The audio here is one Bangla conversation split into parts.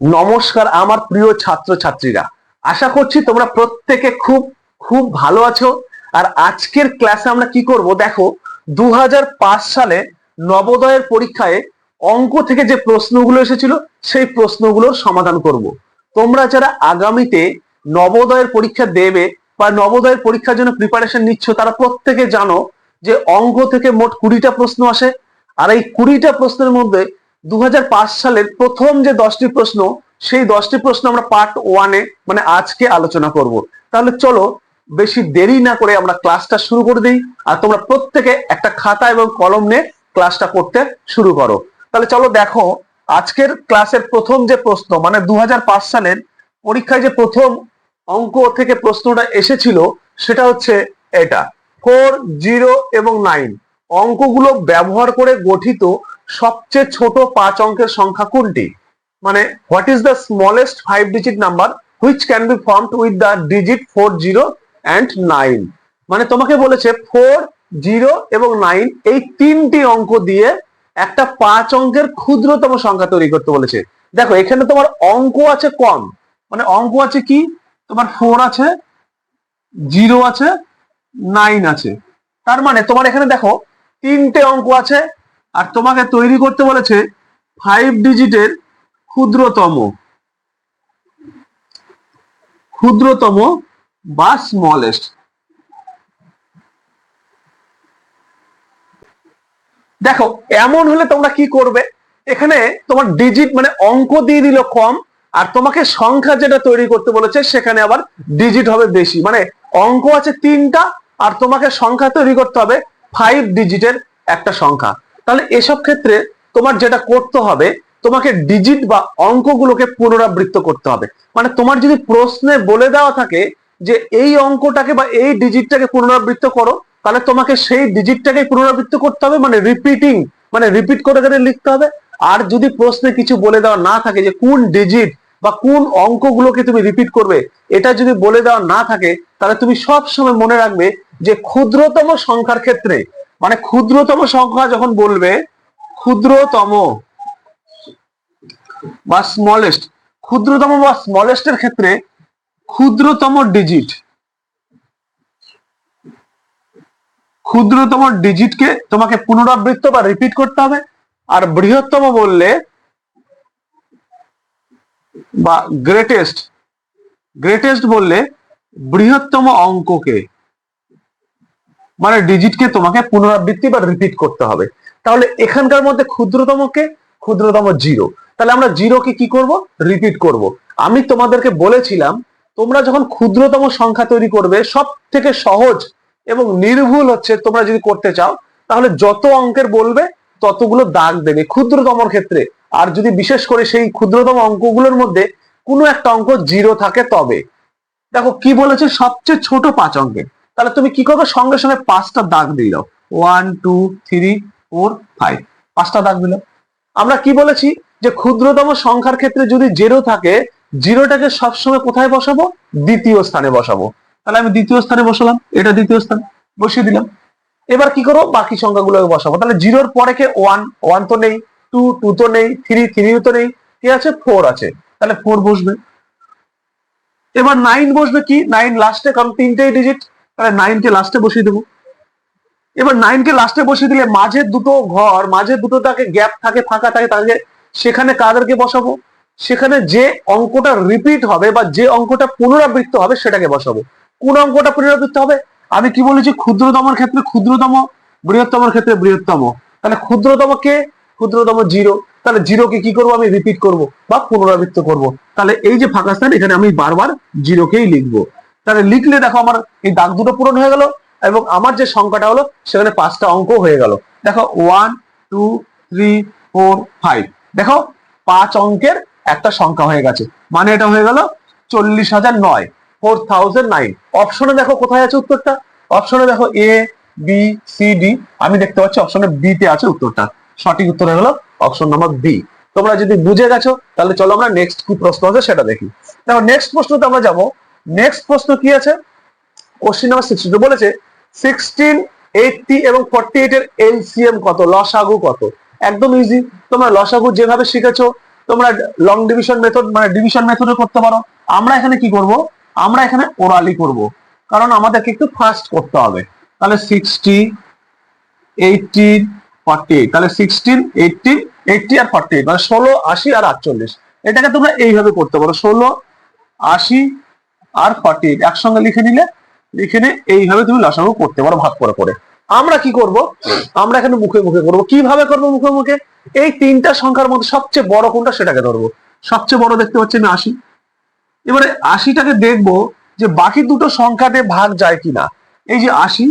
নমস্কার আমার প্রিয় ছাত্র ছাত্রীরা আশা করছি তোমরা প্রত্যেকে খুব খুব ভালো আছো। আর আজকের ক্লাসে আমরা কি করব? দেখো দুই হাজার পাঁচ সালে নবোদয়ের পরীক্ষায় অঙ্ক থেকে যে প্রশ্নগুলো এসেছিল, সেই প্রশ্নগুলোর সমাধান করব। তোমরা যারা আগামীতে নবোদয়ের পরীক্ষা দেবে বা নবোদয়ের পরীক্ষার জন্য প্রিপারেশন নিচ্ছ, তারা প্রত্যেকে জানো যে অঙ্ক থেকে মোট কুড়িটা প্রশ্ন আসে। আর এই কুড়িটা প্রশ্নের মধ্যে দু হাজার পাঁচ সালের প্রথম যে দশটি প্রশ্ন, সেই দশটি প্রশ্ন আমরা পার্ট ওয়ানে মানে আজকে আলোচনা করব। তাহলে চলো, বেশি দেরি না করে আমরা ক্লাসটা শুরু করে দিই, আর তোমরা প্রত্যেকে একটা খাতা এবং কলম নিয়ে ক্লাসটা করতে শুরু করো। তাহলে চলো দেখো, আজকের ক্লাসের প্রথম যে প্রশ্ন মানে দু হাজার পাঁচ সালের পরীক্ষায় যে প্রথম অঙ্ক থেকে প্রশ্নটা এসেছিল, সেটা হচ্ছে এটা। ফোর জিরো এবং নাইন অঙ্কগুলো ব্যবহার করে গঠিত সবচেয়ে ছোট পাঁচ অঙ্কের সংখ্যা কোনটি? মানে what is the smallest five digit number which can be formed with the digit four zero and nine মানে তোমাকে বলেছে ফোর জিরো এবং নাইন এই তিনটি অঙ্ক দিয়ে একটা পাঁচ অঙ্কের ক্ষুদ্রতম সংখ্যা তৈরি করতে বলেছে। দেখো, এখানে তোমার অঙ্ক আছে কম। মানে অঙ্ক আছে কি? তোমার ফোর আছে জিরো আছে নাইন আছে। তার মানে তোমার এখানে দেখো তিনটে অঙ্ক আছে, আর তোমাকে তৈরি করতে বলেছে ফাইভ ডিজিটের ক্ষুদ্রতম। ক্ষুদ্রতম বা স্মলেস্ট দেখো, এমন হলে তোমরা কি করবে? এখানে তোমার ডিজিট মানে অঙ্ক দিয়ে দিল কম, আর তোমাকে সংখ্যা যেটা তৈরি করতে বলেছে সেখানে আবার ডিজিট হবে বেশি। মানে অঙ্ক আছে তিনটা, আর তোমাকে সংখ্যা তৈরি করতে হবে ফাইভ ডিজিটের একটা সংখ্যা। তাহলে এসব ক্ষেত্রে তোমার যেটা করতে হবে, তোমাকে ডিজিট বা অঙ্কগুলোকে পুনরাবৃত্ত করতে হবে। মানে তোমার যদি প্রশ্নে বলে দেওয়া থাকে যে এই অঙ্কটাকে বা এই ডিজিটটাকে পুনরাবৃত্ত করো, তাহলে তোমাকে সেই ডিজিটটাকে পুনরাবৃত্ত করতে হবে মানে রিপিটিং মানে রিপিট করে করে লিখতে হবে। আর যদি প্রশ্নে কিছু বলে দেওয়া না থাকে যে কোন ডিজিট বা কোন অঙ্কগুলোকে তুমি রিপিট করবে, এটা যদি বলে দেওয়া না থাকে, তাহলে তুমি সব সময় মনে রাখবে যে ক্ষুদ্রতম সংখ্যার ক্ষেত্রে মানে ক্ষুদ্রতম সংখ্যা যখন বলবে, ক্ষুদ্রতম বা স্মলেস্ট ক্ষুদ্রতম বা স্মলেস্টের ক্ষেত্রে ক্ষুদ্রতম ডিজিট ক্ষুদ্রতম ডিজিটকে তোমাকে পুনরাবৃত্ত বা রিপিট করতে হবে, আর বৃহত্তম বললে বা গ্রেটেস্ট গ্রেটেস্ট বললে বৃহত্তম অঙ্ককে। মানে ডিজিটকে তোমাকে পুনরাবৃত্তি বা রিপিট করতে হবে। তাহলে এখানকার মধ্যে ক্ষুদ্রতমকে ক্ষুদ্রতম জিরো তাহলে আমরা জিরোকে কি করব? রিপিট করব। আমি তোমাদেরকে বলেছিলাম, তোমরা যখন ক্ষুদ্রতম সংখ্যা তৈরি করবে সব থেকে সহজ এবং নির্ভুল হচ্ছে তোমরা যদি করতে চাও, তাহলে যত অঙ্কের বলবে, ততগুলো দাগ দেবে। ক্ষুদ্রতমর ক্ষেত্রে। আর যদি বিশেষ করে সেই ক্ষুদ্রতম অঙ্কগুলোর মধ্যে কোনো একটা অঙ্ক জিরো থাকে, তবে। দেখো, কি বলেছে? সবচেয়ে ছোট পাঁচ অঙ্কে তাহলে তুমি কি করবে? সঙ্গে সঙ্গে পাঁচটা দাগ দিয়ে দাও। One two three four five পাঁচটা দাগ দিলাম। আমরা কি বলেছি? যে ক্ষুদ্রতম সংখ্যার ক্ষেত্রে যদি জিরো থাকে জিরোটাকে সবসময় কোথায় বসাবো? দ্বিতীয় স্থানে বসাবো। তাহলে আমি দ্বিতীয় স্থানে বসালাম। এটা দ্বিতীয় স্থান। বসিয়ে দিলাম। এবার কি করব বাকি সংখ্যাগুলোকে বসাবো। তাহলে জিরোর পরে কে? ওয়ান ওয়ান তো নেই। টু টু তো নেই। থ্রি থ্রি তো নেই। কি আছে? ফোর আছে। তাহলে ফোর বসবে। এবার নাইন বসবে কি? নাইন লাস্টে কারণ তিনটেই ডিজিট তাহলে নাইনকে লাস্টে বসিয়ে দেবো। এবার নাইনকে লাস্টে বসিয়ে দিলে মাঝের দুটো ঘর মাঝের দুটো তাকে গ্যাপ থাকে, ফাঁকা থাকে তাকে সেখানে কাদেরকে বসাবো? সেখানে যে অঙ্কটা রিপিট হবে বা যে অঙ্কটা পুনরাবৃত্ত হবে সেটাকে বসাবো। কোন অঙ্কটা পুনরাবৃত্ত হবে? আমি কি বলেছি? ক্ষুদ্রতমর ক্ষেত্রে ক্ষুদ্রতম, বৃহত্তমর ক্ষেত্রে বৃহত্তম। তাহলে ক্ষুদ্রতম কে? ক্ষুদ্রতম জিরো তাহলে জিরোকে কি করব? আমি রিপিট করব বা পুনরাবৃত্ত করব। তাহলে এই যে ফাঁকা স্থান, এখানে আমি বারবার জিরোকেই লিখব। তাহলে লিখলে দেখো আমার এই দাগ দুটো পূরণ হয়ে গেল এবং আমার যে সংখ্যাটা হলো সেখানে পাঁচটা অঙ্ক হয়ে গেল। দেখো one two three four five দেখো পাঁচ অঙ্কের একটা সংখ্যা হয়ে গেছে। মানে এটা হয়ে গেল চল্লিশ হাজার নয় ফোর থাউজেন্ড নাইন অপশনে দেখো কোথায় আছে উত্তরটা? অপশনে দেখো এ বি সি ডি আমি দেখতে পাচ্ছি অপশনে বি তে আছে উত্তরটা। সঠিক উত্তর হলো অপশন নাম্বার বি তোমরা যদি বুঝে গেছো, তাহলে চলো আমরা নেক্সট কি প্রশ্ন আছে সেটা দেখি। দেখো নেক্সট প্রশ্নতে আমরা যাব নেক্সট প্রশ্ন কি আছে? কোশ্চিন নাম্বার সিক্সটি বলেছে সিক্সটিন এইটটি এবং ফর্টি এইট এর এলসিএম কত? লসাগু কত? একদম ইজি তোমরা লসাগু যেভাবে শিখেছো, তোমরা লং ডিভিশন মেথড মানে ডিভিশন মেথডে করতে পারো। আমরা এখানে কি করব? আমরা এখানে ওরালি করব। কারণ আমাদেরকে একটু ফাস্ট করতে হবে। তাহলে সিক্সটি এইটিন ফর্টি এইট তাহলে সিক্সটিন এইটিন এইটটি আর ফর্টি এইট মানে ষোলো, আশি আর আটচল্লিশ। এটাকে তোমরা এইভাবে করতে পারো। ষোলো, আশি আর ফর্টি এইট একসঙ্গে লিখে নিলে, লিখে এইভাবে তুমি লসাগু করতে পারো ভাগ করে করে। আমরা কি করব? আমরা এখানে মুখে মুখে করব। কীভাবে করব মুখে মুখে? এই তিনটা সংখ্যার মধ্যে সবচেয়ে বড় কোনটা সেটাকে ধরবো। সবচেয়ে বড় দেখতে পাচ্ছি আমি আশি। এবারে আশিটাকে দেখব যে বাকি দুটো সংখ্যাতে ভাগ যায় কিনা। এই যে আশি,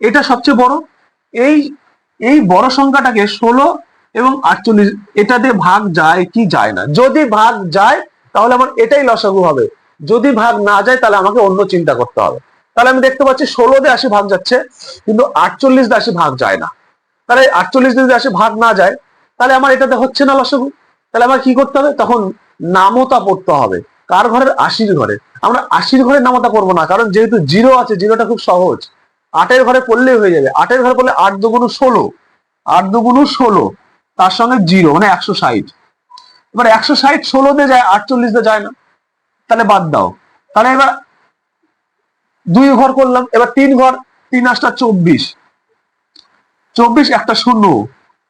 এটা সবচেয়ে বড়। এই এই বড় সংখ্যাটাকে ষোলো এবং আটচল্লিশ, এটাতে ভাগ যায় কি যায় না। যদি ভাগ যায়, তাহলে আমার এটাই লসাগু হবে। যদি ভাগ না যায়, তাহলে আমাকে অন্য চিন্তা করতে হবে। তাহলে আমি দেখতে পাচ্ছি ষোলো দিয়ে আশি ভাগ যাচ্ছে, কিন্তু আটচল্লিশ দিয়ে ভাগ যায় না। তাহলে আটচল্লিশ দিয়ে ভাগ না যায়, তাহলে আমার এটাতে হচ্ছে না লসাগু তাহলে আমার কি করতে হবে? তখন নামতা পড়তে হবে। কার ঘরের? আশির ঘরে। আমরা আশির ঘরে নামতা করব না, কারণ যেহেতু জিরো আছে, জিরোটা খুব সহজ। আটের ঘরে পড়লেই হয়ে যাবে। আটের ঘরে পড়লে আট দুগুণ ষোলো। আট দুগুণ ষোলো। তার সঙ্গে জিরো মানে একশো ষাট। এবার একশো ষাট ষোলো দিয়ে যায়, আটচল্লিশ দিয়ে যায় না। তাহলে বাদ দাও। তাহলে এবার দুই ঘর করলাম, এবার তিন ঘর, তিন আটটা চব্বিশ। চব্বিশ, একটা শূন্য।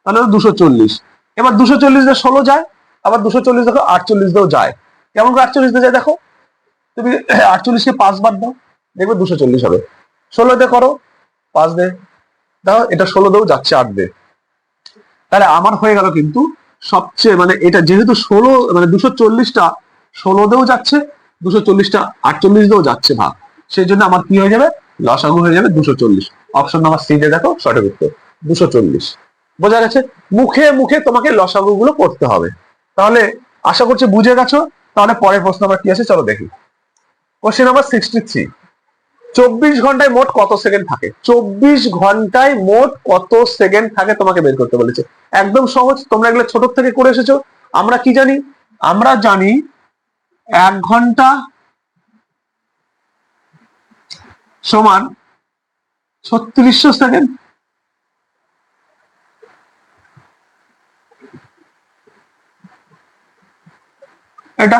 তাহলে দুশো চল্লিশ। এবার দুশো চল্লিশ দিয়ে ষোলো যায়, আবার দুশো চল্লিশ দেখো, আটচল্লিশ দিয়েও যায়। কেমন করে আটচল্লিশ দিয়ে যায় দেখো? তুমি আটচল্লিশকে পাঁচ বার দাও, দেখবে দুশো চল্লিশ হবে। ষোলো দিয়ে করো, পাঁচ দে। দেখো, এটা ষোলো দিয়েও যাচ্ছে আট দে। তাহলে আমার হয়ে গেল কিন্তু সবচেয়ে মানে এটা যেহেতু ষোলো মানে দুশো চল্লিশটা ষোলো দিয়েও যাচ্ছে, দুশো চল্লিশটা আটচল্লিশ দিয়েও যাচ্ছে ভাগ। সেই জন্য আমার কি হয়ে যাবে? লসাগু হয়ে যাবে দুশো চল্লিশ। অপশন নাম্বার সি দেখো, সঠিক উত্তর, দুশো চল্লিশ। বোঝা গেছে? মুখে মুখে তোমাকে লসাগু গুলো করতে হবে। তাহলে আশা করছি বুঝে গেছো? তাহলে পরের প্রশ্ন আবার কি আছে? চলো দেখি। কোশ্চেন নাম্বার সিক্সটি থ্রি চব্বিশ ঘন্টায় মোট কত সেকেন্ড থাকে? চব্বিশ ঘন্টায় মোট কত সেকেন্ড থাকে তোমাকে বের করতে বলেছে। একদম সহজ, তোমরা এগুলো ছোট থেকে করে এসেছ। আমরা কি জানি? আমরা জানি এক ঘণ্টা সমান ছত্রিশশো সেকেন্ড। এটা?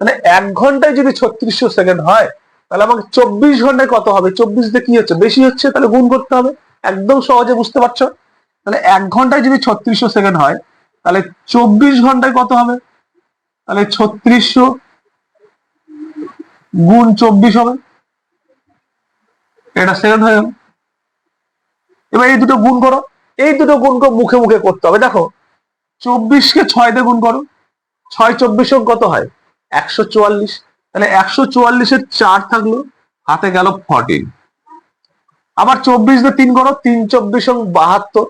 মানে এক ঘন্টায় যদি ছত্রিশশো সেকেন্ড হয়, তাহলে আমাকে চব্বিশ ঘন্টায় কত হবে? চব্বিশ দিয়ে কি হচ্ছে? বেশি হচ্ছে, তাহলে গুণ করতে হবে। একদম সহজে বুঝতে পারছ? তাহলে এক ঘন্টায় যদি ছত্রিশশো সেকেন্ড হয়, তাহলে চব্বিশ ঘন্টায় কত হবে? তাহলে ছত্রিশশো গুণ চব্বিশ হবে। এটা সেকেন্ড হয়ে এবার এই দুটো গুণ করো। এই দুটো গুণ করো মুখে মুখে করতে হবে। দেখো, চব্বিশকে ছয় দিয়ে গুণ করো। ছয় চব্বিশ কত হয়? একশো চুয়াল্লিশ। তাহলে একশো চুয়াল্লিশের চার থাকল, হাতে গেল ফর্টিন আবার চব্বিশ দিয়ে তিন করো, তিন চব্বিশ বাহাত্তর।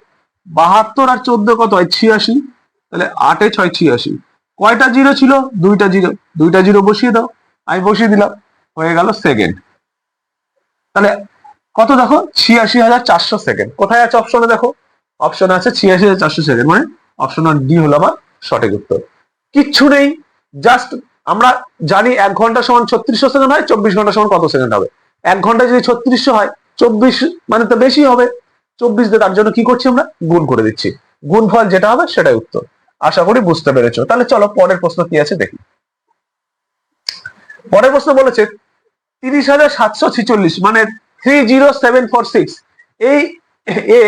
বাহাত্তর আর চোদ্দ কত হয়? ছিয়াশি। তাহলে আটে ছয় ছিয়াশি। কয়টা জিরো ছিল? দুইটা জিরো। দুইটা জিরো বসিয়ে দাও। আমি বসিয়ে দিলাম, হয়ে গেল সেকেন্ড তাহলে কত দেখো? ছিয়াশি হাজার চারশো সেকেন্ড কোথায় আছে অপশনে দেখো? অপশনে আছে ছিয়াশি হাজার চারশো সেকেন্ড মানে অপশন ডি হলো আমার সঠিক উত্তর। কিচ্ছু নেই জাস্ট আমরা জানি এক ঘণ্টা সমান ছত্রিশশো সেকেন্ড হয়, চব্বিশ ঘণ্টা সমান কত সেকেন্ড হবে? এক ঘণ্টা যদি ছত্রিশশো হয়, চব্বিশ মানে তো বেশি হবে। চব্বিশ দিয়ে তার জন্য কি করছি আমরা? গুণ করে দিচ্ছি। গুণফল যেটা হবে সেটাই উত্তর। আশা করি বুঝতে পেরেছ। তাহলে চলো পরের প্রশ্ন কি আছে দেখি। পরের প্রশ্ন বলেছে, তিরিশ হাজার সাতশো ছিচল্লিশ মানে three zero seven four six এই এ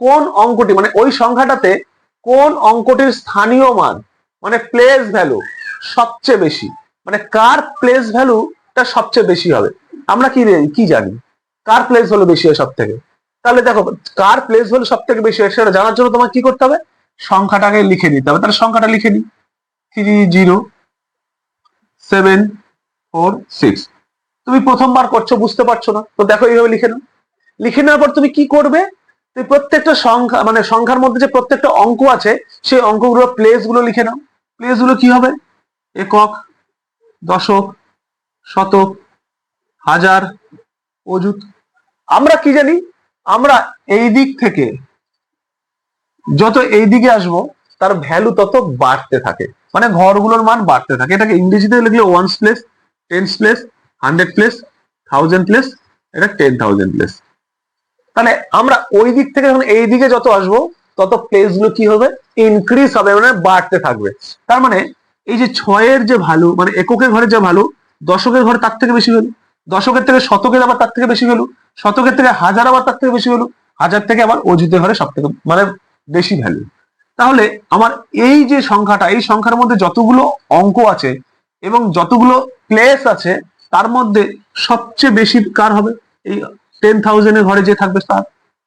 কোন অঙ্কটি মানে ওই সংখ্যাটাতে কোন অঙ্কটির স্থানীয় মান মানে প্লেস ভ্যালু সবচেয়ে বেশি মানে কার প্লেস ভ্যালুটা সবচেয়ে বেশি হবে? আমরা কি কি জানি? কার প্লেস ভ্যালু বেশি হয় সব থেকে তাহলে দেখো, কার প্লেস ভ্যালু সব থেকে বেশি হয় সেটা জানার জন্য তোমাকে কি করতে হবে? সংখ্যাটাকে লিখে নিতে হবে। তাহলে সংখ্যাটা লিখে নি three zero seven four six তুমি প্রথমবার করছ, বুঝতে পারছ না। তো দেখো এইভাবে লিখে নাও। লিখে নেওয়ার পর তুমি কি করবে? তুমি প্রত্যেকটা সংখ্যা মানে সংখ্যার মধ্যে যে প্রত্যেকটা অঙ্ক আছে, সেই অঙ্কগুলো প্লেসগুলো লিখে নাও। প্লেসগুলো কি হবে? একক, দশক, শতক, হাজার, অযুত। আমরা কি জানি? আমরা এই দিক থেকে যত এই দিকে আসব, তার ভ্যালু তত বাড়তে থাকে। মানে ঘরগুলোর মান বাড়তে থাকে। এটাকে ইংরেজিতে লিখলে ones place tens place hundred place thousand place এটা টেন থাউজেন্ড প্লেস তাহলে আমরা ওই দিক থেকে যখন এই দিকে যত আসব, তত প্লেসগুলো কি হবে? ইনক্রিজ হবে মানে বাড়তে থাকবে। তার মানে এই যে ছয়ের যে ভ্যালু মানে এককের ঘরে যে ভ্যালু দশকের ঘরে তার থেকে বেশি ভ্যালু দশকের থেকে শতকের আবার তার থেকে বেশি ভ্যালু শতকের থেকে হাজার আবার তার থেকে বেশি ভ্যালু হাজার থেকে আবার অজিতের ঘরে সব থেকে মানে বেশি ভ্যালু তাহলে আমার এই যে সংখ্যাটা, এই সংখ্যার মধ্যে যতগুলো অঙ্ক আছে এবং যতগুলো প্লেস আছে, তার মধ্যে সবচেয়ে বেশি কার হবে? এই টেন থাউজেন্ডের ঘরে যে থাকবে তার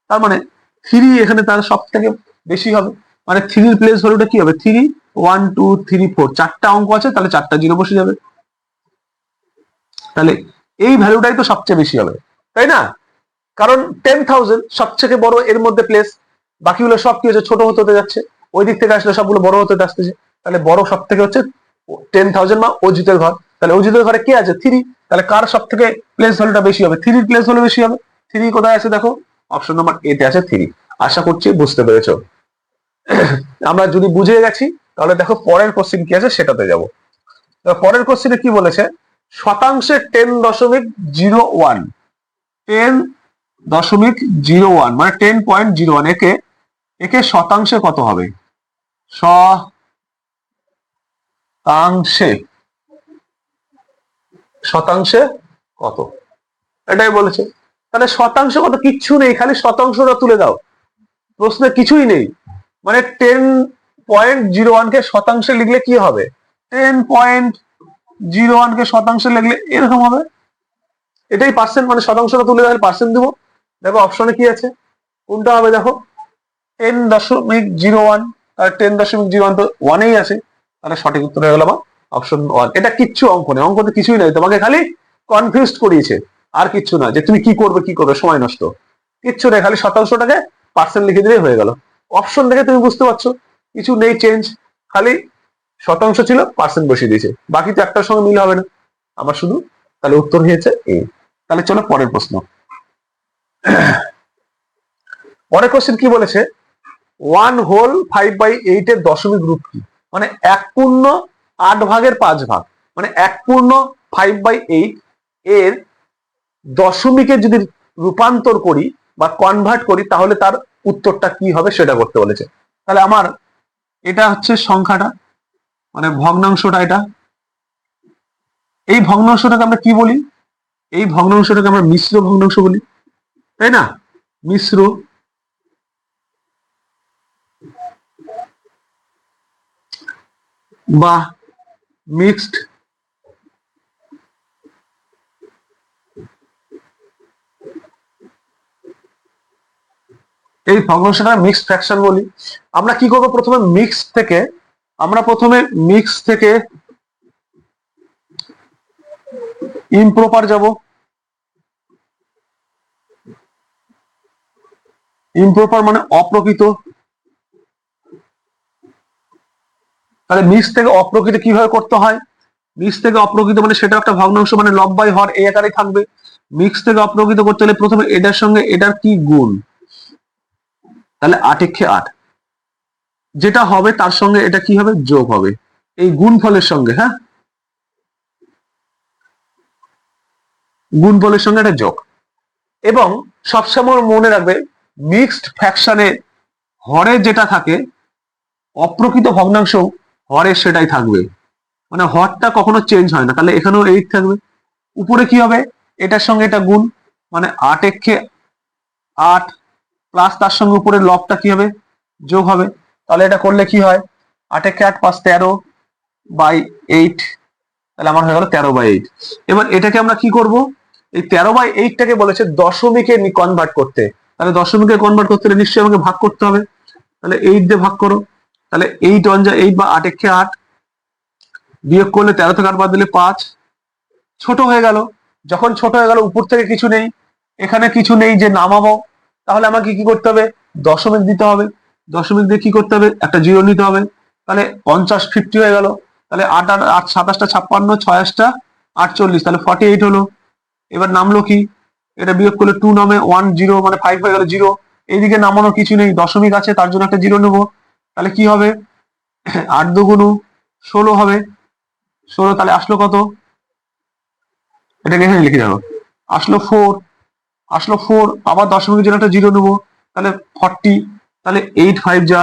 তার মানে থ্রি এখানে তার সব থেকে বেশি হবে। মানে থ্রির প্লেস ভ্যালুটা কি হবে? Three one two three four চারটা অঙ্ক আছে, তাহলে চারটা জিরো বসে যাবে। তাহলে এই ভ্যালুটাই তো সবচেয়ে বেশি হবে, তাই না? কারণ টেন থাউজেন্ড সবথেকে বড় এর মধ্যে প্লেস বাকিগুলো সব কি হচ্ছে? ছোট হতে হতে যাচ্ছে। ওই দিক থেকে আসলে সবগুলো বড় হতে হতে আসতেছে। তাহলে বড় সব থেকে হচ্ছে টেন থাউজেন্ড বা অজিতের ঘর। তাহলে অজিতের ঘরে কে আছে? থ্রি তাহলে কার সব থেকে প্লেস ভ্যালুটা বেশি হবে? থ্রির প্লেস ভ্যালু বেশি হবে। থ্রি কোথায় আছে দেখো? অপশন নাম্বার এতে আছে থ্রি আশা করছি বুঝতে পেরেছ। আমরা যদি বুঝে গেছি, তাহলে দেখো পরের কোশ্চিন কি আছে সেটাতে যাব। পরের কোশ্চিনে কি বলেছে? শতাংশে টেন দশমিক জিরো ওয়ান টেন দশমিক জিরো ওয়ান মানে টেন পয়েন্ট জিরো ওয়ান একে একে শতাংশে কত হবে? শতাংশে। শতাংশে কত? এটাই বলেছে। তাহলে শতাংশ কত? কিচ্ছু নেই, খালি শতাংশটা তুলে দাও। প্রশ্নে কিছুই নেই। মানে টেন পয়েন্ট জিরো ওয়ানকে শতাংশে লিখলে কি হবে? টেন পয়েন্ট জিরো ওয়ানকে শতাংশে লিখলে এরকম হবে। এটাই পার্সেন্ট মানে শতাংশটা তুলে দেওয়ার পার্সেন্ট দিব। দেখো অপশনে কি আছে? কোনটা হবে দেখো? টেন দশমিক জিরো ওয়ান আর টেন দশমিক জিরো ওয়ান তো ওয়ানেই আছে। তাহলে সঠিক উত্তর হয়ে গেল আমার অপশন ওয়ান এটা কিচ্ছু অঙ্ক নেই, অঙ্ক তো কিছুই নাই, তোমাকে খালি কনফিউজ করিয়েছে। আর কিচ্ছু না, যে তুমি কি করবে কি করবে, সময় নষ্ট। কিচ্ছু নেই, খালি শতাংশটাকে পার্সেন্ট লিখে দিলেই হয়ে গেল। অপশন দেখে তুমি বুঝতে পারছ, কিছু নেই চেঞ্জ খালি শতাংশ ছিল পার্সেন্ট বসিয়ে দিয়েছে। বাকি তো একটার সঙ্গে মিল হবে না। আমার শুধু তাহলে উত্তর হয়েছে এ। তাহলে চলো পরের প্রশ্ন। পরের কোশ্চেন কি বলেছে? One whole five by eight এর দশমিক রূপ কি? মানে এক পূর্ণ আট ভাগের পাঁচ ভাগ। মানে এক পূর্ণ ফাইভ বাই এইট এর দশমিকে যদি রূপান্তর করি বা কনভার্ট করি, তাহলে তার উত্তরটা কি হবে সেটা করতে বলেছে। তাহলে আমার এটা হচ্ছে সংখ্যাটা মানে ভগ্নাংশটা এটা। এই ভগ্নাংশটাকে আমরা কি বলি? এই ভগ্নাংশটাকে আমরা মিশ্র ভগ্নাংশ বলি, তাই না? মিশ্র বা মিক্সড এই ভগ্নাংশটা মিক্সড ফ্র্যাকশন বলি। আমরা কি করব? প্রথমে মিক্স থেকে, আমরা প্রথমে মিক্স থেকে ইমপ্রপার যাব। ইমপ্রপার মানে অপ্রকৃত। তাহলে মিক্স থেকে অপ্রকৃত কীভাবে করতে হয়? মিক্স থেকে অপ্রকৃত মানে সেটা একটা ভগ্নাংশ মানে লব বাই হর এই আকারে থাকবে। মিক্স থেকে অপ্রকৃত করতে হলে প্রথমে এটার সঙ্গে এটার কি গুণ? তাহলে আট এক্ষে আট। যেটা হবে তার সঙ্গে এটা কি হবে? যোগ হবে। এই গুণ ফলের সঙ্গে হ্যাঁ? গুণ ফলের সঙ্গে এটা যোগ। এবং সবসময় মনে রাখবে মিক্সড ফ্যাকশনে হরে যেটা থাকে, অপ্রকৃত ভগ্নাংশ হরে সেটাই থাকবে। মানে হরটা কখনো চেঞ্জ হয় না। তাহলে এখানেও এইট থাকবে। উপরে কি হবে? এটার সঙ্গে এটা গুণ। মানে আট এক্ষে আট প্লাস তার সঙ্গে উপরে লবটা কি হবে? যোগ হবে। তাহলে এটা করলে কি হয়? আট আটে আট পাঁচ তেরো বাই এইট তাহলে আমার হয়ে গেল তেরো বাই এইট এবার এটাকে আমরা কি করব? এই তেরো বাই এইটটাকে বলেছে দশমিকে কনভার্ট করতে। তাহলে দশমিকে কনভার্ট করতে হলে নিশ্চয়ই আমাকে ভাগ করতে হবে। তাহলে এইট দিয়ে ভাগ করো। তাহলে এইট যা এইট বা আট একে আট বিয়োগ করলে তেরো থেকে আট বাদ দিলে পাঁচ। ছোট হয়ে গেল। যখন ছোট হয়ে গেল, উপর থেকে কিছু নেই। এখানে কিছু নেই যে নামাবো। তাহলে আমাকে কি করতে হবে? দশমিক দিতে হবে। দশমিক দিয়ে কি করতে হবে? একটা জিরো নিতে হবে। তাহলে পঞ্চাশ ফিফটি হয়ে গেল। তাহলে আট আট আট সাতাশটা ছাপ্পান্ন, ছয়াশটা আটচল্লিশ। তাহলে ফর্টি এইট হলো। এবার নামলো কি? এটা বিয়োগ করলে টু নামে ওয়ান জিরো মানে ফাইভ হয়ে গেল জিরো এইদিকে নামানো কিছু নেই। দশমিক আছে, তার জন্য একটা জিরো নেব। তাহলে কি হবে? আট দুগুণ ষোলো হবে। ষোলো তাহলে আসলো কত? এটাকে এখানে লিখে যাব। আসলো ফোর আসলো ফোর আবার দশমিকের জন্য একটা জিরো নেব। তাহলে ফর্টি তাহলে এইট ফাইভ যা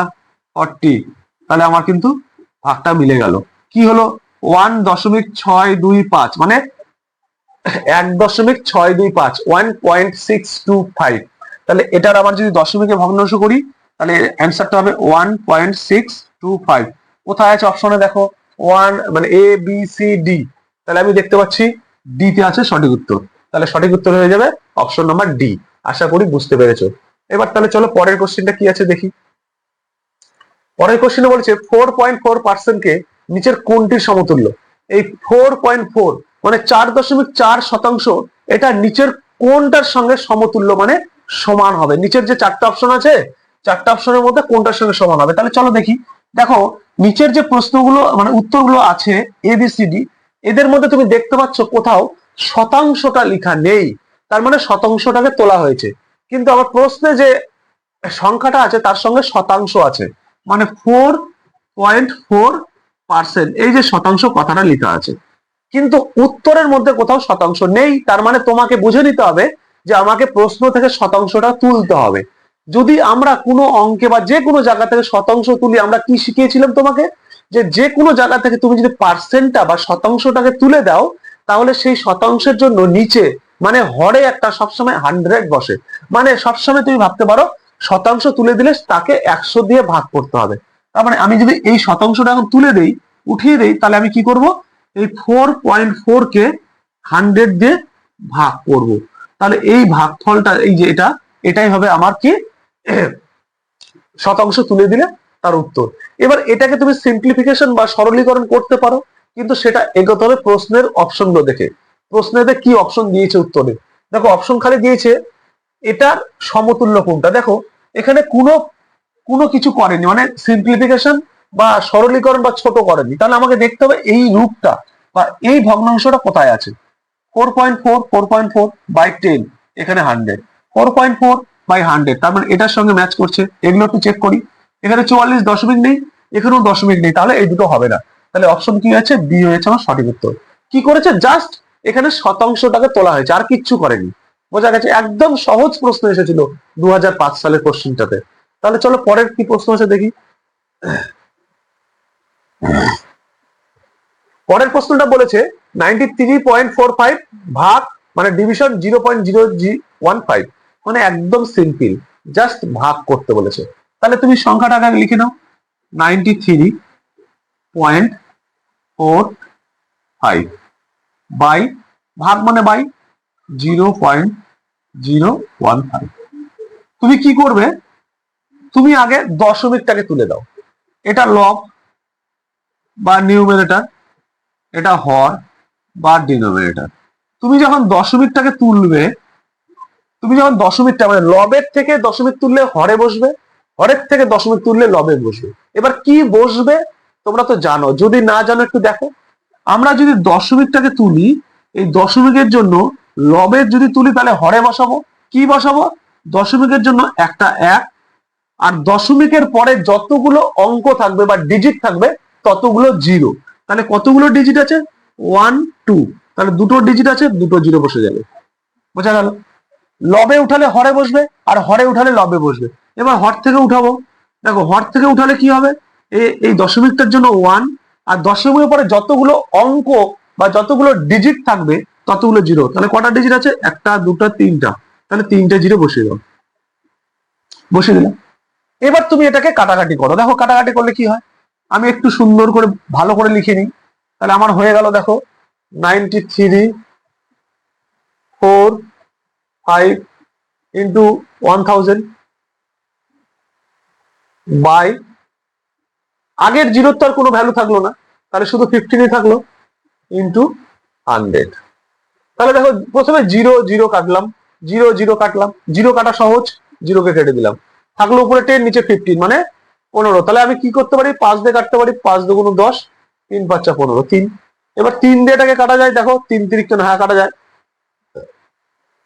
ফর্টি তাহলে আমার কিন্তু ভাগটা মিলে গেল। কি হলো? ওয়ান দশমিক ছয় দুই পাঁচ মানে এক দশমিক ছয় দুই পাঁচ one point six two five তাহলে এটার আবার যদি দশমিকে ভগ্নাংশ করি তাহলে অ্যান্সারটা হবে one point six two five কোথায় আছে অপশনে দেখো? ওয়ান মানে এ বি সি ডি তাহলে আমি দেখতে পাচ্ছি ডি তে আছে সঠিক উত্তর। তাহলে সঠিক উত্তর হয়ে যাবে অপশন নাম্বার ডি আশা করি বুঝতে পেরেছ। এবার তাহলে চলো পরের কোশ্চেনটা কি আছে দেখি। পরের কোশ্চেনে বলছে ফোর পয়েন্ট ফোর পার্সেন্টকে নিচের কোনটির সমতুল্য? এই ফোর পয়েন্ট ফোর মানে চার দশমিক চার শতাংশ এটা নিচের কোনটার সঙ্গে সমতুল্য মানে সমান হবে? নিচের যে চারটা অপশন আছে চারটা অপশনের মধ্যে কোনটার সঙ্গে সমান হবে? তাহলে চলো দেখি। দেখো, নিচের যে প্রশ্নগুলো মানে উত্তরগুলো আছে এবিসিডি এদের মধ্যে তুমি দেখতে পাচ্ছ কোথাও শতাংশটা লেখা নেই। তার মানে শতাংশটাকে তোলা হয়েছে। কিন্তু আবার প্রশ্নে যে সংখ্যাটা আছে, তার সঙ্গে শতাংশ আছে। মানে ফোর পয়েন্ট ফোর পার্সেন্ট এই যে শতাংশ কথাটা লেখা আছে। কিন্তু উত্তরের মধ্যে কোথাও শতাংশ নেই, তার মানে তোমাকে বুঝে নিতে হবে যে আমাকে প্রশ্ন থেকে শতাংশটা তুলতে হবে। যদি আমরা কোনো অঙ্কে বা যে কোনো জায়গা থেকে শতাংশ তুলি, আমরা কি শিখিয়েছিলাম তোমাকে? যে যে কোনো জায়গা থেকে তুমি যদি পার্সেন্টটা বা শতাংশটাকে তুলে দাও, তাহলে সেই শতাংশের জন্য নিচে মানে হরে একটা সবসময় হান্ড্রেড বসে। মানে সবসময় তুমি ভাবতে পারো, শতাংশ তুলে দিলে তাকে একশো দিয়ে ভাগ করতে হবে। তার মানে আমি যদি এই শতাংশটা এখন তুলে দেই, উঠিয়ে দেই, তাহলে আমি কি করব? এই ফোর পয়েন্ট ফোর কে হান্ড্রেড দিয়ে ভাগ করব। তাহলে এই ভাগফলটা, এই যে এটা, এটাই হবে আমার কি? শতাংশ তুলে দিলে তার উত্তর। এবার এটাকে তুমি সিম্পলিফিকেশন বা সরলীকরণ করতে পারো, কিন্তু সেটা এগোতে হবে প্রশ্নের অপশনগুলো দেখে। প্রশ্নেতে কি অপশন দিয়েছে উত্তরে? দেখো অপশন খালি দিয়েছে, এটার সমতুল্য কোনটা? দেখো, এখানে কোনো কোনো কিছু করেনি মানে সিম্পলিফিকেশন বা সরলীকরণ বা ছোট করেনি। তাহলে আমাকে দেখতে হবে এই রূপটা বা এই ভগ্নাংশটা কোথায় আছে? Four point four four point four by ten এখানে hundred four point four by hundred তার মানে এটার সঙ্গে ম্যাচ করছে। এগুলো একটু চেক করি। এখানে চুয়াল্লিশ দশমিক নেই, এখানেও দশমিক নেই, তাহলে এই দুটো হবে না। তাহলে অপশন কি হয়েছে বি হয়েছে আমার সঠিক উত্তর। কি করেছে? জাস্ট এখানে শতাংশটাকে তোলা হয়েছে, আর কিচ্ছু করেনি। বোঝা গেছে, একদম সহজ প্রশ্ন এসেছিল দু হাজার পাঁচ সালের কোশ্চেনটাতে তাহলে চলো পরের কি প্রশ্ন আছে দেখি। পরের প্রশ্নটা বলেছে ninety three point four five ভাগ মানে ডিভিশন জিরো পয়েন্ট জিরো জি ওয়ান ফাইভ মানে একদম সিম্পল জাস্ট ভাগ করতে বলেছে। তাহলে তুমি সংখ্যাটা আগে লিখে নাও। Ninety three point four five by ভাগ মানে by zero point zero one five তুমি কি করবে? তুমি আগে দশমিকটাকে তুলে দাও। এটা লব বা নিউমিনেটর এটা হর বা ডিনোমিনেটর তুমি যখন দশমিকটাকে তুলবে তুমি যখন দশমিকটা মানে লবের থেকে দশমিক তুললে হরে বসবে, হরের থেকে দশমিক তুললে লবে বসবে। এবার কি বসবে তোমরা তো জানো, যদি না জানো একটু দেখো। আমরা যদি দশমিকটাকে তুলি, এই দশমিকের জন্য লবের যদি তুলি তাহলে হরে বসাবো। কি বসাবো? দশমিকের জন্য একটা এক, আর দশমিকের পরে যতগুলো অঙ্ক থাকবে বা ডিজিট থাকবে, ততগুলো জিরো তাহলে কতগুলো ডিজিট আছে? ওয়ান টু তাহলে দুটো ডিজিট আছে, দুটো জিরো বসে যাবে। বোঝা গেল? লবে উঠালে হরে বসবে আর হরে উঠালে লবে বসবে। এবার হর থেকে উঠাবো। দেখো, হর থেকে উঠালে কি হবে? এই দশমিকটার জন্য ওয়ান আর দশমিকের পরে যতগুলো অঙ্ক বা যতগুলো ডিজিট থাকবে, ততগুলো জিরো তাহলে কটা ডিজিট আছে? একটা, দুটো, তিনটা। তাহলে তিনটে জিরো বসিয়ে দাও। বসিয়ে দিলাম। এবার তুমি এটাকে কাটাকাটি করো। দেখো, কাটাকাটি করলে কি হয়? আমি একটু সুন্দর করে, ভালো করে লিখে নিই। তাহলে আমার হয়ে গেল, দেখো ninety three four five into one thousand by আগের জিরোর তো আর কোনো ভ্যালু থাকল না, তাহলে শুধু ফিফটিনই থাকল ইন্টু হান্ড্রেড তাহলে দেখো, প্রথমে জিরো জিরো কাটলাম জিরো জিরো কাটলাম জিরো কাটা সহজ জিরোকে কেটে দিলাম। থাকল উপরে টেন নিচে ফিফটিন মানে পনেরো। তাহলে আমি কি করতে পারি? পাঁচ দিয়ে কাটতে পারি, পাঁচ দুগুণ দশ, তিন পাঁচটা পনেরো, তিন। এবার তিন দিয়ে এটাকে কাটা যায়, দেখো, তিন তিরিখকে না কাটা যায়।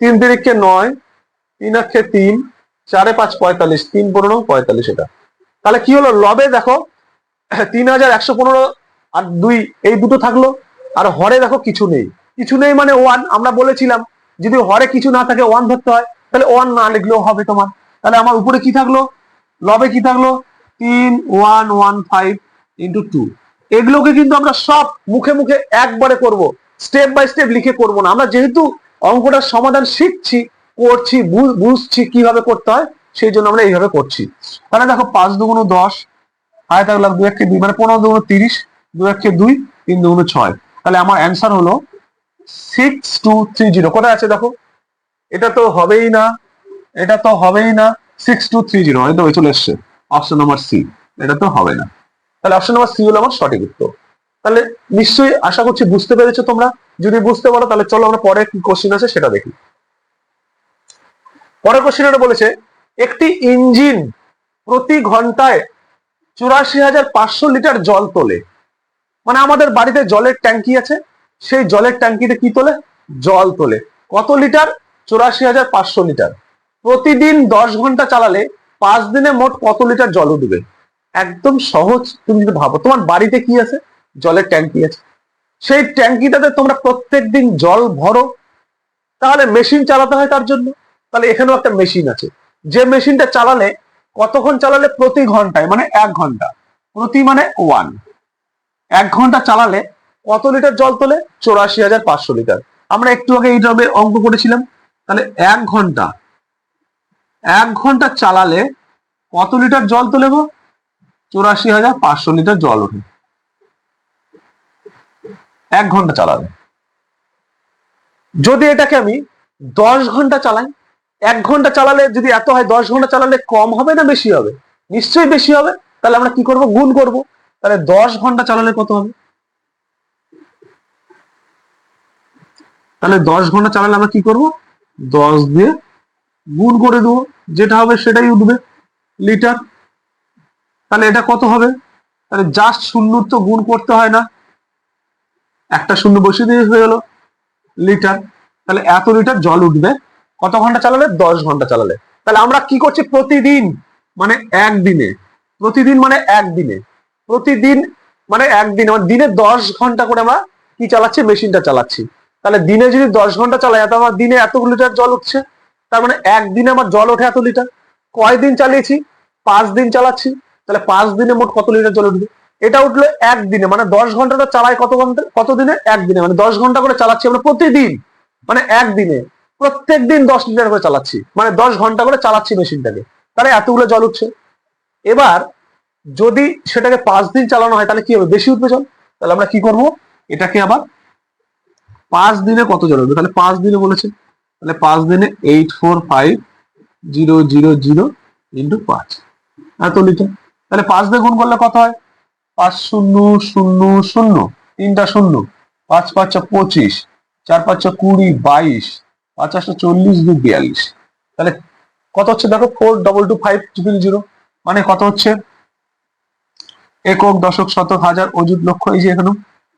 তিন তিরিখকে নয় তিন আক্ষে তিন, চারে পাঁচ পঁয়তাল্লিশ, তিন পনেরো, পঁয়তাল্লিশ এটা। তাহলে কি হলো? লবে দেখো, তিন হাজার একশো পনেরো আর দুই, এই দুটো থাকল। আর হরে দেখো, কিছু নেই। কিছু নেই মানে ওয়ান আমরা বলেছিলাম, যদি হরে কিছু না থাকে ওয়ান ধরতে হয়, তাহলে ওয়ান না লিখলেও হবে তোমার। তাহলে আমার উপরে কি থাকল? লবে কি থাকল? তিন one one five into two এগুলোকে কিন্তু আমরা সব মুখে মুখে একবারে করব। স্টেপ বাই স্টেপ লিখে করব না। আমরা যেহেতু অঙ্কটার সমাধান শিখছি, করছি বুঝছি কীভাবে করতে হয়, সেই জন্য আমরা এইভাবে করছি। তাহলে দেখো পাঁচ দুগুণ দশ, আয় থাকল দু একে দুই মানে পনেরো দুগুণ তিরিশ, দু একে দুই, তিন দুগুণ ছয়। তাহলে আমার অ্যান্সার হলো সিক্স টু থ্রি জিরো কোথায় আছে দেখো? এটা তো হবেই না, এটা তো হবেই না সিক্স টু থ্রি জিরো এটা চলে এসছে। অপশন নাম্বার সি এটা তো হবে না। তাহলে অপশন নাম্বার সি হলো আমার সঠিক উত্তর। তাহলে নিশ্চয়ই আশা করছি বুঝতে পেরেছ তোমরা। যদি বুঝতে পারো, তাহলে চলো আমরা পরে কি কোশ্চেন আছে, সেটা দেখি। পরের কোশ্চেন এটা বলেছে, একটি ইঞ্জিন প্রতি ঘন্টায় চুরাশি হাজার পাঁচশো লিটার জল তোলে। মানে আমাদের বাড়িতে জলের ট্যাঙ্কি আছে, সেই জলের ট্যাঙ্কিতে কি তোলে? জল তোলে। কত লিটার? চুরাশি হাজার পাঁচশো লিটার। প্রতিদিন দশ ঘণ্টা চালালে পাঁচ দিনে মোট কত লিটার জল উঠবে একদম সহজ, তুমি যদি ভাবো। তোমার বাড়িতে কি আছে? জলের ট্যাঙ্কি আছে। সেই ট্যাঙ্কিটাতে তোমরা প্রত্যেক দিন জল ভরো। তাহলে মেশিন চালাতে হয় তার জন্য। তাহলে এখানেও একটা মেশিন আছে। যে মেশিনটা চালালে, কতক্ষণ চালালে? প্রতি ঘন্টায় মানে এক ঘণ্টা। প্রতি মানে ওয়ান এক ঘণ্টা চালালে কত লিটার জল তোলে? চৌরাশি হাজার পাঁচশো লিটার আমরা একটু আগে এই এইভাবে অঙ্ক করেছিলাম। তাহলে এক ঘণ্টা। এক ঘণ্টা চালালে কত লিটার জল তোলে চৌরাশি হাজার পাঁচশো লিটার জল ওঠে। এক ঘণ্টা চালালে যদি এটাকে আমি দশ ঘণ্টা চালাই, এক ঘণ্টা চালালে যদি এত হয়, দশ ঘণ্টা চালালে কম হবে না বেশি হবে? নিশ্চয়ই বেশি হবে। তাহলে আমরা কি করব? গুণ করব। তাহলে দশ ঘণ্টা চালালে কত হবে? তাহলে দশ ঘণ্টা চালালে আমরা কি করব? দশ দিয়ে গুণ করে দেবো। যেটা হবে সেটাই উঠবে লিটার। তাহলে এটা কত হবে? তাহলে জাস্ট শূন্য তো গুণ করতে হয় না। একটা শূন্য বসিয়ে দিয়ে হয়ে গেল লিটার। তাহলে এত লিটার জল উঠবে, কত ঘণ্টা চালালে? দশ ঘণ্টা চালালে। তাহলে আমরা কি করছি? প্রতিদিন মানে একদিনে, প্রতিদিন মানে একদিনে, প্রতিদিন মানে একদিনে মানে দিনে দশ ঘণ্টা করে আমরা কি চালাচ্ছি? মেশিনটা চালাচ্ছি। তাহলে দিনে যদি দশ ঘণ্টা চালাই, তাহলে আমার দিনে এত লিটার জল উঠছে। তার মানে একদিনে আমার জল ওঠে এত লিটার। কয়দিন চালিয়েছি? পাঁচ দিন চালাচ্ছি। তাহলে পাঁচ দিনে মোট কত লিটার জল উঠবে? এটা উঠল একদিনে মানে দশ ঘন্টাটা চালায় কত ঘণ্টা কত দিনে একদিনে মানে দশ ঘণ্টা করে চালাচ্ছি আমরা প্রতিদিন মানে একদিনে প্রত্যেক দিন দশ লিটার করে চালাচ্ছি মানে দশ ঘণ্টা করে চালাচ্ছি মেশিনটাকে, তাহলে এতগুলো জল উঠছে। এবার যদি সেটাকে পাঁচ দিন চালানো হয়, তাহলে কি হবে? বেশি উঠবে জল? তাহলে আমরা কি করব? এটাকে আবার পাঁচ দিনে কত জল উঠবে? তাহলে পাঁচ দিনে বলেছে, তাহলে পাঁচ দিনে eight four five zero zero zero into পাঁচ, এত লিটার। তাহলে পাঁচ দিয়ে গুণ করলে কত হয়? পাঁচ শূন্য শূন্য শূন্য, তিনটা শূন্য, পাঁচ পাঁচটা পঁচিশ, চার পাঁচটা কুড়ি বাইশ, পাঁচ আটটা চল্লিশ দুই বিয়াল্লিশ। তাহলে কত হচ্ছে দেখো? Four double two five triple zero মানে কত হচ্ছে? একক দশক শতক হাজার অযুত লক্ষ, এই যে এখানে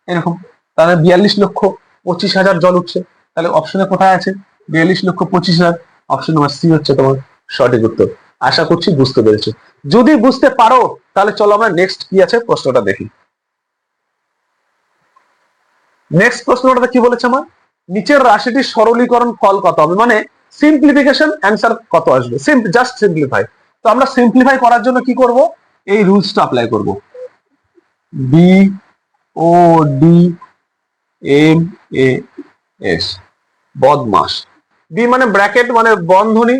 এরকম। তাহলে বিয়াল্লিশ লক্ষ পঁচিশ হাজার জল উঠছে। তাহলে অপশনে কোথায় আছে? বিয়াল্লিশ লক্ষ পঁচিশ হাজার। অপশন নাম্বার সি হচ্ছে তোমার সঠিক উত্তর আশা করছি বুঝতে পেরেছ। যদি বুঝতে পারো, তাহলে চলো আমরা নেক্সট কি আছে প্রশ্নটা দেখি। নেক্সট প্রশ্নটা কি বলেছে আমার নিচের রাশিটির সরলীকরণ ফল কত হবে? মানে সিম্পলিফিকেশন অ্যান্সার কত আসবে? জাস্ট সিম্পলিফাই তো আমরা সিম্পলিফাই করার জন্য কি করব? এই রুলসটা অ্যাপ্লাই করব। B O D M A S বদমাস। বি মানে ব্র্যাকেট মানে বন্ধনী।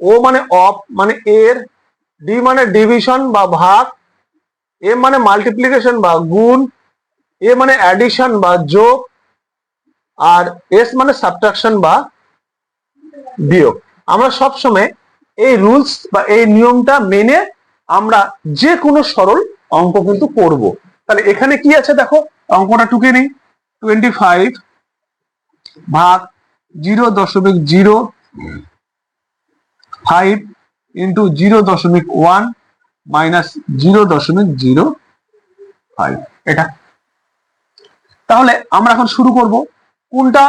ও মানে অফ মানে এর, ডি মানে ডিভিশন বা ভাগ এম মানে মাল্টিপ্লিকেশন বা গুণ, এ মানে অ্যাডিশন বা যোগ, আর এস মানে সাবট্রাকশন বা বিয়োগ। আমরা সব সময় এই রুলস বা এই নিয়মটা মেনে আমরা যে কোনো সরল অঙ্ক কিন্তু করব। তাহলে এখানে কি আছে দেখো? অঙ্কটা টুকে নেই। টোয়েন্টি ফাইভ ভাগ জিরো দশমিক জিরো ফাইভ ইন্টু জিরো দশমিক ওয়ান মাইনাস জিরো দশমিক জিরো ফাইভ এটা। তাহলে আমরা এখন শুরু করব কোনটা,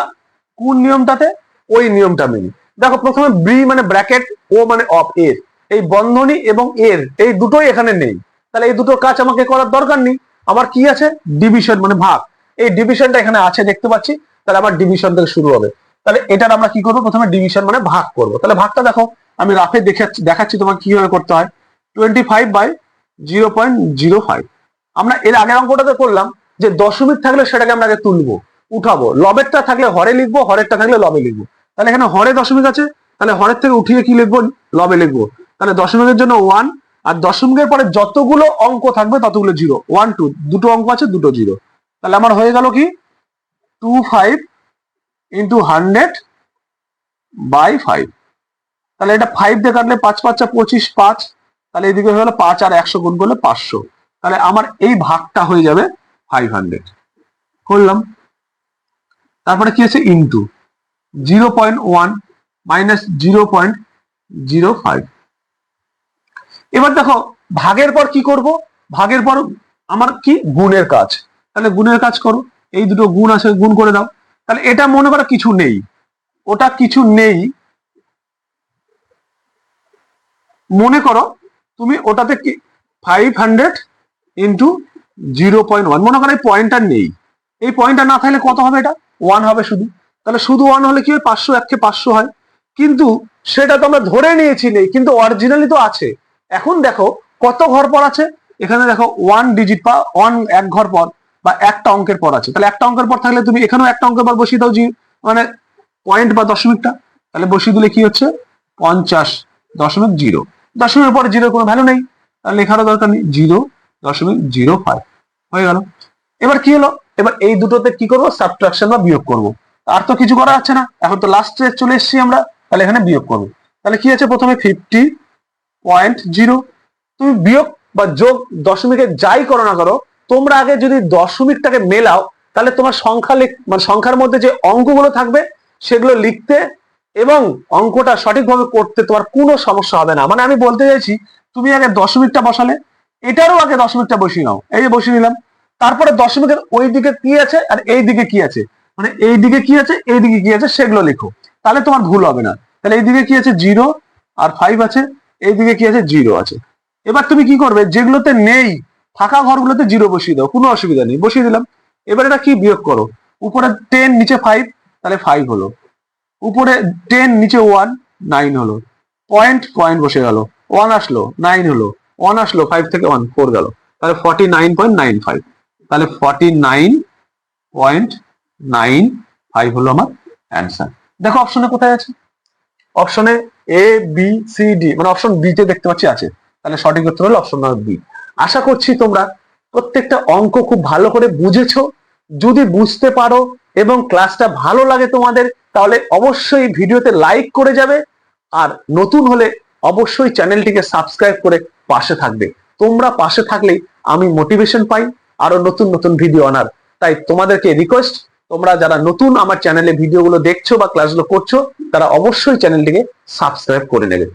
কোন নিয়মটাতে ওই নিয়মটা মেনে। দেখো প্রথমে বি মানে ব্র্যাকেট ও মানে অফ এর এই বন্ধনী এবং এর, এই দুটোই এখানে নেই। তাহলে এই দুটো কাজ আমাকে করার দরকার নেই। আমার কি আছে? ডিভিশন মানে ভাগ। এই ডিভিশনটা এখানে আছে, দেখতে পাচ্ছি। তাহলে আমার ডিভিশন থেকে শুরু হবে। তাহলে এটার আমরা কি করব? প্রথমে ডিভিশন মানে ভাগ করব। তাহলে ভাগটা দেখো। আমি রাফে দেখাচ্ছি দেখাচ্ছি তোমার কীভাবে করতে হয়। Twenty five by zero point zero five আমরা এর আগের অঙ্কটাতে করলাম যে দশমিক থাকলে সেটাকে আমরা আগে তুলবো, উঠাবো। লবেরটা থাকলে হরে লিখব, হরেরটা থাকলে লবে লিখব। তাহলে এখানে হরে দশমিক আছে, তাহলে হরের থেকে উঠিয়ে কি লিখব? লবে লিখব। তাহলে দশমিকের জন্য ওয়ান আর দশমিকের পরে যতগুলো অঙ্ক থাকবে ততগুলো জিরো ওয়ান টু দুটো অঙ্ক আছে, দুটো জিরো তাহলে আমার হয়ে গেল কি? Two five into hundred by five তাহলে এটা ফাইভ দিয়ে কাটলে পাঁচ পাঁচটা পঁচিশ, পাঁচ। তাহলে এদিকে হয়ে গেলো পাঁচ আর একশো গুণ করলে পাঁচশো। তাহলে আমার এই ভাগটা হয়ে যাবে ফাইভ হান্ড্রেড করলাম। তারপরে কি আছে into zero point one minus zero point zero five এবার দেখো, ভাগের পর কি করব? ভাগের পর আমার কি? গুণের কাজ। তাহলে গুণের কাজ করো। এই দুটো গুণ আছে, গুণ করে দাও। তাহলে এটা মনে করো কিছু নেই। ওটা কিছু নেই। মনে করো তুমি ওটাতে কি five hundred into zero point one মনে করো এই পয়েন্টটা নেই। এই পয়েন্টটা না থাকলে কত হবে এটা? ওয়ান হবে শুধু। তাহলে শুধু ওয়ান হলে কি হয়? পাঁচশো, এককে পাঁচশো হয়। কিন্তু সেটা তো আমরা ধরে নিয়েছি নেই, কিন্তু অরিজিনালি তো আছে। এখন দেখো কত ঘর পর আছে? এখানে দেখো ওয়ান ডিজিট পা ওয়ান এক ঘর পর বা একটা অঙ্কের পর আছে। তাহলে একটা অঙ্কের পর থাকলে তুমি এখানেও একটা অঙ্কের পর বসিয়ে দাও জি মানে পয়েন্ট বা দশমিকটা। তাহলে বসিয়ে দিলে কি হচ্ছে? পঞ্চাশ দশমিক জিরো দশমিকের পরে জিরো কোনো ভ্যালু নেই। লেখারও দরকার নেই। জিরো দশমিক জিরো ফাইভ হয়ে গেল। এবার কি হলো? এবার এই দুটোতে কি করব? সাবট্রাকশন বা বিয়োগ করব। আর তো কিছু করা যাচ্ছে না। এখন তো লাস্টে চলে এসেছি আমরা। তাহলে এখানে বিয়োগ করব। তাহলে কি আছে? প্রথমে ফিফটি পয়েন্ট জিরো তুমি বিয়োগ বা যোগ দশমিকে যাই করো না করো, তোমরা আগে যদি দশমিকটাকে মেলাও, তাহলে তোমার সংখ্যা মানে সংখ্যার মধ্যে যে অঙ্কগুলো থাকবে, সেগুলো লিখতে এবং অঙ্কটা সঠিকভাবে করতে তোমার কোনো সমস্যা হবে না। মানে আমি বলতে চাইছি, তুমি আগে দশমিকটা বসালে, এটারও আগে দশমিকটা বসিয়ে নাও। এই যে বসিয়ে নিলাম। তারপরে দশমিকের ওই দিকে কি আছে আর এই দিকে কি আছে? মানে এই দিকে কি আছে, এই দিকে কি আছে, সেগুলো লিখো। তাহলে তোমার ভুল হবে না। তাহলে এই দিকে কি আছে, জিরো আর ফাইভ আছে, এই দিকে কি আছে, জিরো আছে। এবার তুমি কি করবে, যেগুলোতে নেই, ফাঁকা ঘরগুলোতে জিরো বসিয়ে দাও, কোনো অসুবিধা নেই, বসিয়ে দিলাম। এবার এটা কি বিয়োগ করো? উপরে টেন নিচে ফাইভ তাহলে ফাইভ হলো। উপরে টেন নিচে ওয়ান নাইন হলো। পয়েন্ট পয়েন্ট বসে গেল। ওয়ান আসলো নাইন হলো। ওয়ান আসলো ফাইভ থেকে ওয়ান ফোর গেল। তাহলে forty nine point nine five তাহলে forty nine point nine five হলো আমার অ্যান্সার দেখো অপশনে কোথায় আছে? অপশনে এ বি সি ডি মানে অপশন বি তে দেখতে পাচ্ছি আছে। তাহলে সঠিক উত্তর হলো অপশন নাম্বার বি আশা করছি তোমরা প্রত্যেকটা অঙ্ক খুব ভালো করে বুঝেছ। যদি বুঝতে পারো এবং ক্লাসটা ভালো লাগে তোমাদের তাহলে অবশ্যই ভিডিওতে লাইক করে যাবে আর নতুন হলে অবশ্যই চ্যানেলটিকে সাবস্ক্রাইব করে পাশে থাকবে। তোমরা পাশে থাকলেই আমি মোটিভেশন পাই আরও নতুন নতুন ভিডিও আনার। তাই তোমাদেরকে রিকোয়েস্ট তোমরা যারা নতুন আমার চ্যানেলে ভিডিওগুলো দেখছ বা ক্লাসগুলো করছ, তারা অবশ্যই চ্যানেলটিকে সাবস্ক্রাইব করে নেবে।